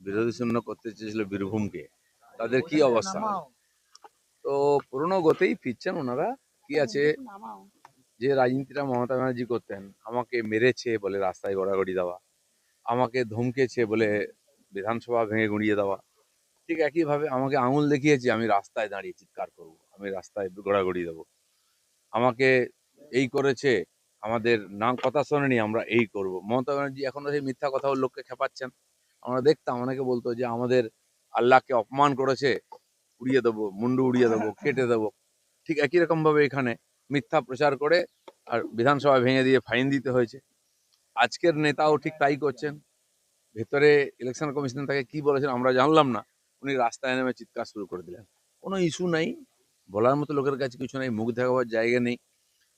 বিরোধী শূন্য করতে চেয়েছিল বীরভূমকে। তাদের কি অবস্থা? তো পুরনো গতেই ফিরছেন ওনারা। কি আছে? যে রাজনীতিটা মমতা ব্যানার্জি করতেন আমাকে মেরেছে বলে রাস্তায় গড়াগড়ি দেওয়া আমাকে ধমকেছে বলে বিধানসভা ভেঙে গুঁড়িয়ে দেওয়া। ঠিক একইভাবে আমাকে আঙুল দেখিয়েছে আমি রাস্তায় দাঁড়িয়ে চিৎকার করব আমি রাস্তায় গড়াগড়ি দেবো। আমাকে এই করেছে আমাদের না কথা শোনেনি আমরা এই করব। মমতা ব্যানার্জি এখনও সেই মিথ্যা কথা ওর লোককে খেপাচ্ছেন। আমরা দেখতাম, অনেকে বলতো যে আমাদের আল্লাহকে অপমান করেছে, উড়িয়ে দেবো, মুন্ডু উড়িয়ে দেবো, কেটে দেবো। ঠিক একই রকম ভাবে এখানে মিথ্যা প্রচার করে আর বিধানসভা ভেঙে দিয়ে ফাইন দিতে হয়েছে। আজকের নেতাও ঠিক তাই করছেন। ভেতরে ইলেকশন কমিশন তাকে কি বলেছেন আমরা জানলাম না। উনি রাস্তায় নেমে চিৎকার শুরু করে দিলেন। কোনো ইস্যু নাই। বলার মতো লোকের কাছে কিছু নাই, মুখ দেখাবার জায়গা নেই।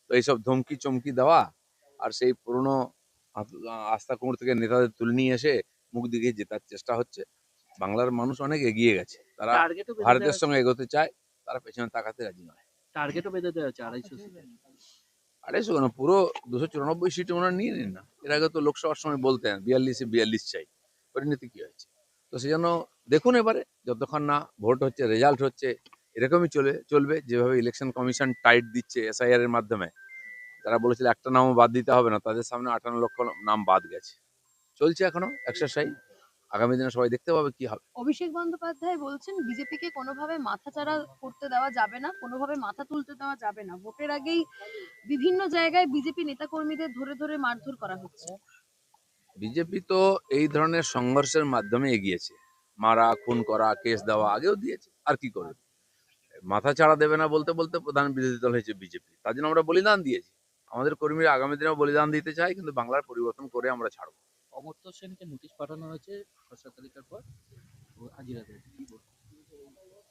তো এইসব ধমকি চমকি দেওয়া আর সেই পুরনো আস্থা কুমোর থেকে নেতাদের তুলে নিয়ে এসে মুখ দিকে জেতার চেষ্টা হচ্ছে। বাংলার মানুষ অনেক এগিয়ে গেছে। তারা ভারতের সঙ্গে এগোতে চায় তারা পেছনে তাকাতে রাজি নয়। টার্গেটও বেঁধে দেওয়া হচ্ছে আড়াইশো। আড়াইশো কেন? পুরো দুশো চুরানব্বই সিটে ওনারা নিয়ে নিন না। এর আগে তো লোকসভার সময় বলতেন বিয়াল্লিশে বিয়াল্লিশ চাই। পরিণতি কি হয়েছে? তো সেই জন্য দেখুন এবারে যতক্ষণ না ভোট হচ্ছে রেজাল্ট হচ্ছে এরকমই চলে চলবে। যেভাবে ইলেকশন কমিশন টাইট দিচ্ছে এসআইআর এর মাধ্যমে যারা বলেছিল একটা নামও বাদ দিতে হবে না তাদের সামনে আটান্ন লক্ষ নাম বাদ গেছে। চলছে এখনও এক্সারসাইজ আগামী দিনে সবাই দেখতে পাবে কি হবে। অভিষেক বন্দ্যোপাধ্যায় বলছেন বিজেপিকে কোনোভাবে মাথাচাড়া করতে দেওয়া যাবে না কোনোভাবে মাথা তুলতে দেওয়া যাবে না। ভোটের আগেই বিভিন্ন জায়গায় বিজেপি নেতাকর্মীদের ধরে ধরে মারধর করা হচ্ছে। বিজেপি তো এই ধরনের সংঘর্ষের মাধ্যমে এগিয়েছে। মারা খুন করা কেস দেওয়া আগেও দিয়েছে। আর কি করবে? মাথা ছাড়া দেবে না বলতে বলতে প্রধান বিরোধী দল হয়েছে বিজেপি। তার জন্য আমরা বলিদান দিয়েছি। আমাদের কর্মীরা আগামী দিনেও বলিদান দিতে চায় কিন্তু বাংলার পরিবর্তন করে আমরা ছাড়বো। অমর্ত্য সেনকে নোটিশ পাঠানো হয়েছে খসড়া তালিকার পর?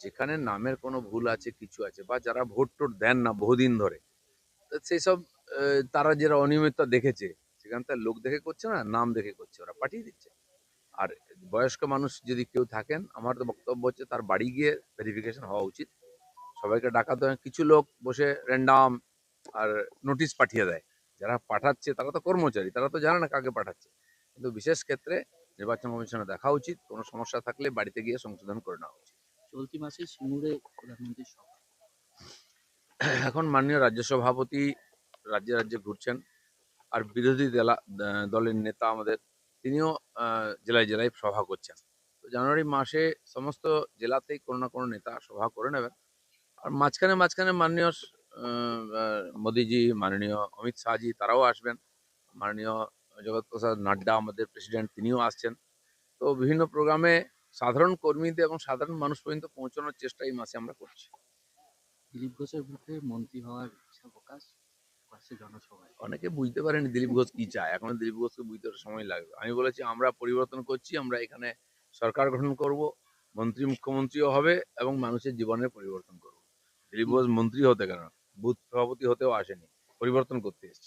যেখানে নামের কোনো ভুল আছে, কিছু আছে বা যারা ভোট টোট দেন না বহুদিন ধরে সেই সব তারা যারা অনিয়মিততা দেখেছে, সেখান থেকে লোক দেখে করছে না, নাম দেখে করছে, ওরা পাঠিয়ে দিচ্ছে। আর বয়স্ক মানুষ যদি কেউ থাকেন, আমার তো বক্তব্য হচ্ছে তার বাড়ি গিয়ে ভেরিফিকেশন হওয়া উচিত। সবাইকে ডাকাতে হয়। কিছু লোক বসে র্যান্ডাম আর নোটিশ পাঠিয়ে দেয়। যারা পাঠাচ্ছে তারা তো কর্মচারী, তারা তো জানে না কাকে পাঠাচ্ছে। কিন্তু বিশেষ ক্ষেত্রে নির্বাচন কমিশনে দেখা উচিত কোনো সমস্যা থাকলে বাড়িতে গিয়ে সংশোধন করে নেওয়া উচিত। চলতি মাসে সিঙ্গুরে প্রধানমন্ত্রীর সভা। এখন মাননীয় রাজ্য সভাপতি রাজ্যে রাজ্যে ঘুরছেন আর বিরোধী দলা দলের নেতা আমাদের তিনিও জেলায় জেলায় সভা করছেন। তো জানুয়ারি মাসে সমস্ত জেলাতেই কোনো না কোনো নেতা সভা করে নেবেন। আর মাঝখানে মাঝখানে মাননীয় মোদিজি মাননীয় অমিত শাহজি তারাও আসবেন। মাননীয় জগৎ প্রসাদ নাড্ডা আমাদের প্রেসিডেন্ট তিনিও আসছেন। তো বিভিন্ন প্রোগ্রামে সাধারণ কর্মীদের এবং সাধারণ মানুষ পর্যন্ত পৌঁছানোর চেষ্টা এই মাসে আমরা করছি। দিলীপ ঘোষের বিরুদ্ধে মন্ত্রী হওয়ার ইচ্ছা প্রকাশ অনেকে বুঝতে পারেনি দিলীপ ঘোষ কি চায়। এখন দিলীপ ঘোষকে বুঝতে সময় লাগবে। আমি বলেছি আমরা পরিবর্তন করছি আমরা এখানে সরকার গঠন করব মন্ত্রী মুখ্যমন্ত্রীও হবে এবং মানুষের জীবনের পরিবর্তন করব। দিলীপ ঘোষ মন্ত্রী হতে কেন? বুথ সভাপতি হতেও আসেনি পরিবর্তন করতে এসেছে।